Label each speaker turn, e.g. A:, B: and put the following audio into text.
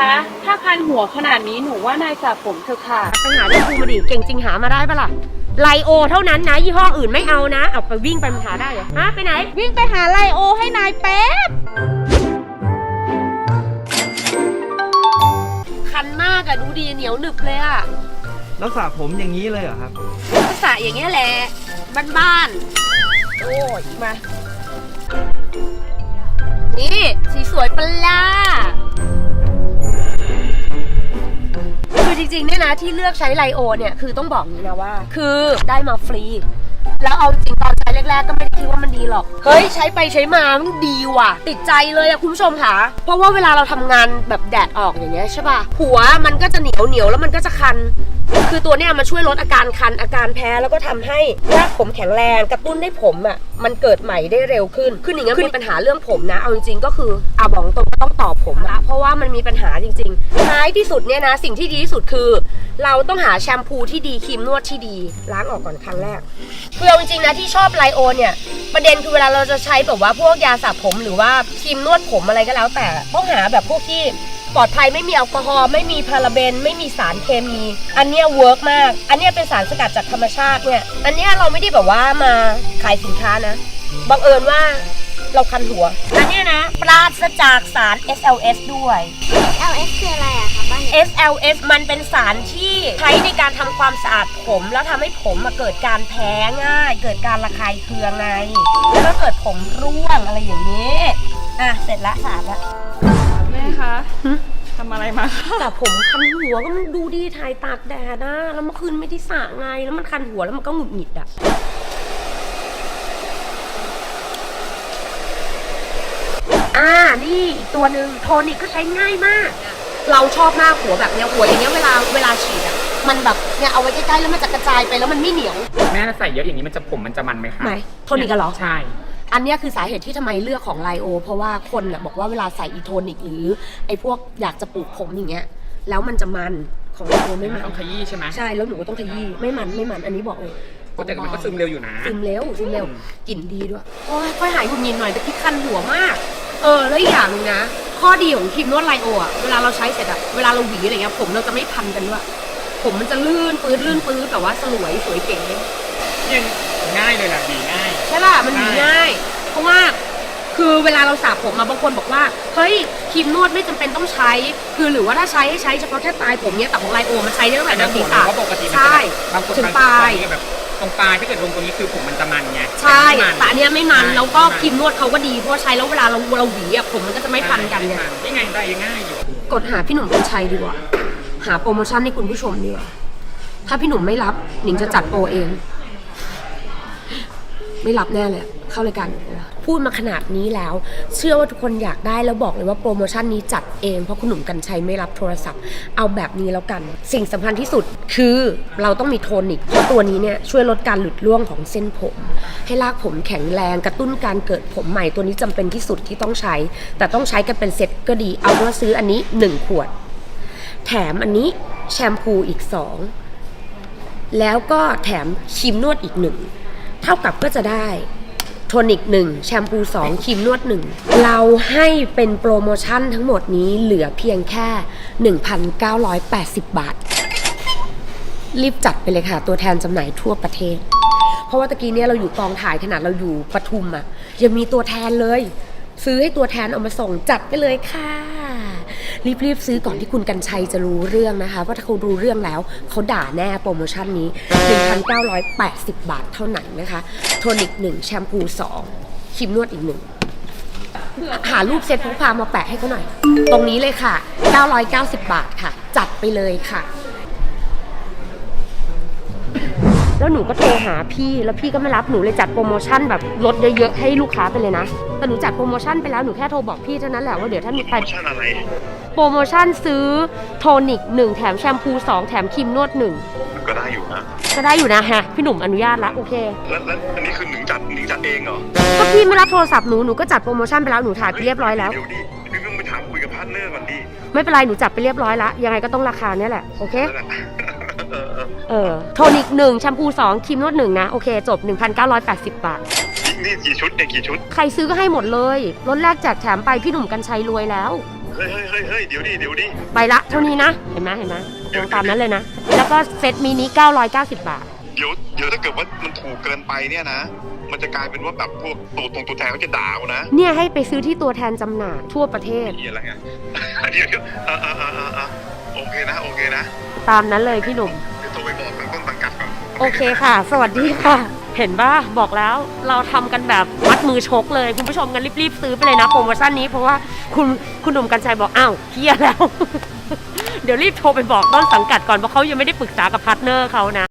A: คะ ถ้าคันหัวขนาดนี้หนูว่านายสระผมเถอะค่ะ
B: ไปหาที่คูมาดิเก่งจริงหามาได้ปะล่ะไลโอเท่านั้นนะ ยี่ห้ออื่นไม่เอานะ เอาไปวิ่งไปมันหาได้เหรอฮะไปไหน
A: วิ่งไปหาไลโอให้นายแป๊บ
B: คันมากอะดูดีเหนียวหนึบเลยอะ
C: แล้วสระผมอย่างนี้เลยเหรอครับ
B: ก็สระอย่างเงี้ยแหละบ้านๆโอ้ยมา นี่สีสวยปะล่ะ จริงๆเนี่ยนะที่เลือกใช้ไลโอเนี่ยคือต้องบอกนี้นะว่า คือได้มาฟรี แล้วเอาจริงตอนใช้แรกๆก็ไม่ได้คิดว่ามันดีหรอก เฮ้ย ใช้ไปใช้มามันดีว่ะ ติดใจเลยอะคุณผู้ชมค่ะ เพราะว่าเวลาเราทำงานแบบแดดออกอย่างเงี้ยใช่ป่ะหัวมันก็จะเหนียวเหนียวๆแล้วมันก็จะคัน คือตัวเนี้ยมันช่วยลดอาการคันอาการแพ้แล้วก็ทำให้รากผมแข็งแรงกระตุ้นให้ผมอะมันเกิดใหม่ได้เร็วขึ้นคืออย่างเงี้ยมีปัญหาเรื่องผมนะ เอาจริงๆก็คืออาบอกตรงก็ต้องต่อผมละเพราะว่ามันมีปัญหาจริงๆท้ายที่สุดเนี่ยนะสิ่งที่ดีที่สุดคือ เราต้องหาแชมพูที่ดีครีมนวดที่ดี ล้างออกก่อนครั้งแรกคือเอาจริงๆนะที่ชอบไลโอเนี่ยประเด็นคือเวลาเราจะใช้แบบว่าพวกยาสระผมหรือว่าครีมนวดผมอะไรก็แล้ว แต่ต้องหาแบบพวกที่ ปลอดภัยไม่มีแอลกอฮอล์ไม่มีพาราเบน ไม่มีสารเคมี อันเนี้ยเวิร์กมาก อันเนี้ยเป็นสารสกัดจากธรรมชาติเนี่ย อันเนี้ยเราไม่ได้แบบว่ามาขายสินค้านะบังเอิญว่าเราคันหัว อันเนี้ยนะ ปราศจากสาร SLS ด้วย
D: LS คืออะไรอะคะบ้าน
B: SLS มันเป็นสารที่ใช้ในการทำความสะอาดผม แล้วทำให้ผมมาเกิดการแพ้ง่าย เกิดการระคายเคืองไงแล้วก็เกิดผมร่วงอะไรอย่างนี้ อะ เสร็จละสะอาดละ
A: แม่ คะ
B: หึ
A: ทำอะไรมาคะ
B: แต่ผมคันหัวก็มันดูดีถ่ายตากแดดนะแล้วเมื่อคืนไม่ได้สระไงแล้วมันคันหัวแล้วมันก็หงุดหงิดอะอ่านี่อีกตัวหนึ่งโทนิกก็ใช้ง่ายมาก เราชอบมากหัวแบบเนี้ยหัวอย่างเงี้ยเวลาเวลาฉีดอะมันแบบเนี่ยเอาไว้ใกล้ๆแล้วมันจะกระจายไปแล้วมันไม่เหนียว
E: แม่ใส่เยอะอย่างนี้มันจะผมมันจะมันไหมคะ
B: ไหนโทนิกอะเหรอ
E: ใช่
B: อันเนี้ยคือสาเหตุที่ทำไมเลือกของไลโอ เพราะว่าคนน่ะบอกว่าเวลาใส่อีโทนิกหรือไอ้พวกอยากจะปลูกผมอย่างเงี้ยแล้วมันจะมันของไลโอไม่มัน
E: ต้องขยี้ใช่ไหม
B: ใช่แล้วหนูก็ต้องขยี้ไม่มันไม่มันอันนี้บอกเลย
E: แต่มันก็ซึมเร็วอยู่นะ
B: ซึมเร็วซึมเร็วกลิ่นดีด้วยโอ้ยค่อยหายหงุดหงิดหน่อยแต่พี่คันหัวมาก เออแล้วอีกอย่างหนึงนะ ข้อดีของครีมนวดไลโออะเวลาเราใช้เสร็จอะเวลาเราหวีอะไรเงี้ยผมเราจะไม่พันกันด้วยผมมันจะลื่นปื้ดลื่นปื้ดแต่ว่าสลวยสวยเก๋
E: ยังง่ายเลยล่ะดีง่าย
B: ใช่ป่ะมันหวีง่าย เพราะว่าคือเวลาเราสระผมมาบางคนบอกว่าเฮ้ยครีมนวดไม่จำเป็นต้องใช้ คือหรือว่าถ้าใช้ให้ใช้เฉพาะแค่ปลายผมเนี้ยแต่ของไลโอมันใช้ได้ตั้งแต่
E: แต่
B: บน
E: ผ
B: ศีร
E: ม
B: ษะ
E: ว่าปกติมัน
B: ใช่
E: จะแบบบางคน
B: ถึง
E: บาง
B: ปลาย
E: คนแบบตรงปลายถ้าเกิดลงตรงนี้คือผมมันจะมันไง
B: ใช่
E: ไม่มัน
B: แต่อันเนี้ยไม่มัน
E: ใช่
B: แล้วก็
E: ไม่มัน
B: ครีมนวดเขาก็ดีเพราะว่าใช้แล้วเวลาเราเราหวีอะผมมันก็จะไม่พันกันไง
E: นี่ไงได้ง่ายอยู่
B: กดหาพี่หนุ่มกัญชัยดีกว่า หาโปรโมชั่นให้คุณผู้ชมดีกว่า ถ้าพี่หนุ่มไม่รับ หนิงจะจัดโปรเอง ไม่รับแน่เลยเข้ารายการอยู่นพูดมาขนาดนี้แล้ว เชื่อว่าทุกคนอยากได้แล้วบอกเลยว่าโปรโมชั่นนี้จัดเองเพราะคุณหนุ่มกัญชัยไม่รับโทรศัพท์ เอาแบบนี้แล้วกัน สิ่งสำคัญที่สุดคือเราต้องมีโทนิกเพราะตัวนี้เนี่ยช่วยลดการหลุดร่วงของเส้นผม ให้รากผมแข็งแรงกระตุ้นการเกิดผมใหม่ตัวนี้จำเป็นที่สุดที่ต้องใช้ แต่ต้องใช้กันเป็นเซ็ตก็ดีเอาว่าซื้ออันนี้หนึ่งขวด แถมอันนี้แชมพูอีกสองแล้วก็แถมครีมนวดอีกหนึ่ง เท่ากับก็จะได้โทนิกหนึ่งแชมพูสองครีมนวดหนึ่งเราให้เป็นโปรโมชั่นทั้งหมดนี้เหลือเพียงแค่ 1,980 บาท รีบจัดไปเลยค่ะ ตัวแทนจำหน่ายทั่วประเทศ เพราะว่าตะกี้เนี่ยเราอยู่กองถ่ายขนาดเราอยู่ปทุมอะยังมีตัวแทนเลย ซื้อให้ตัวแทนเอามาส่งจัดไปเลยค่ะ รีบๆซื้อก่อนที่คุณกัญชัยจะรู้เรื่องนะคะเพราะถ้าเขารู้เรื่องแล้วเขาด่าแน่โปรโมชั่นนี้ 1,980 บาทเท่านั้นนะคะโทนิก 1 แชมพู 2ครีมนวดอีกหนึ่งหารูปเซ็ตพกพามาแปะให้เขาหน่อย ตรงนี้เลยค่ะ 990 บาทค่ะ จัดไปเลยค่ะ แล้วหนูก็โทรหาพี่แล้วพี่ก็ไม่รับหนูเลยจัดโปรโมชั่นแบบลดเยอะๆให้ลูกค้าไปเลยนะแต่หนูจัดโปรโมชั่นไปแล้วหนูแค่โทรบอกพี่เท่านั้นแหละว่าเดี๋ยวถ้ามีใคร
F: ชั่นอะไร
B: โปรโมชั่นซื้อโทนิก1 แถมแชมพู 2 แถมครีมนวด
F: ก็ได้อยู่นะ
B: 1ก็ได้อยู่นะฮะพี่หนุ่มอนุญาตละโอเค
F: แล้วแล้วอันนี้คือหนิงจัดหนิงจัดเองเหรอ
B: ก็พี่ไม่รับโทรศัพท์หนูหนูก็จัดโปรโมชั่นไปแล้วหนูถ่ายไปเรียบร้อยแล้ว
F: เดี๋ยวดิพี่ต้องไปถามคุยกับพาร์ทเนอร์ก่อนดิ
B: ไม่เป็นไรหนูจัดไปเรียบร้อยละยังไงก็ต้องราคาเนี้ยแหละโอเค
F: นั่นแหละ เออเออ
B: เออ โทนิก1แชมพู2ครีมนวด1นะ โอเค จบ 1,980 บาท
F: นี่นี่กี่ชุดเนี่ยกี่ชุด
B: ใครซื้อก็ให้หมดเลยลดแรกแจกแถมไปพี่หนุ่มกัญชัยรวยแล้ว
F: เฮ้ยเฮ้ยเฮ้ยเฮ้ยเดี๋ยวดิเดี๋ยวดิ
B: ใบละเท่านี้นะ เห็นไหมเห็นไหมลงตามนั้นเลยนะ แล้วก็เซตมินิ990 บาท
F: เดี๋ยวเดี๋ยวถ้าเกิดว่ามันถูกเกินไปเนี่ยนะ มันจะกลายเป็นว่าแบบพวกตัวตรงตัวแทนเขาจะด่าเอานะ
B: เนี่ยให้ไปซื้อที่ตัวแทนจำหน่ายทั่วประเทศ
F: เหียอะไรไงเดี๋ยวเดี๋ยวอ่าอ่าอ่าอ่าอ่าโอเคนะโอเคนะ
B: ตามนั้นเลยพี่หนุ่ม
F: เดี๋ยว โทรไปบอกทางต้นสังกัดก่อน
B: โอเคค่ะ สวัสดีค่ะ เห็นป่ะบอกแล้วเราทำกันแบบวัดมือชกเลย คุณผู้ชมกันรีบๆซื้อไปเลยนะโปรโมชั่นนี้เพราะว่าคุณคุณหนุ่มกัญชัยบอกอ้าวเฮียแล้ว เดี๋ยวรีบโทรไปบอกต้นสังกัดก่อนเพราะเขายังไม่ได้ปรึกษากับพาร์ทเนอร์เขานะ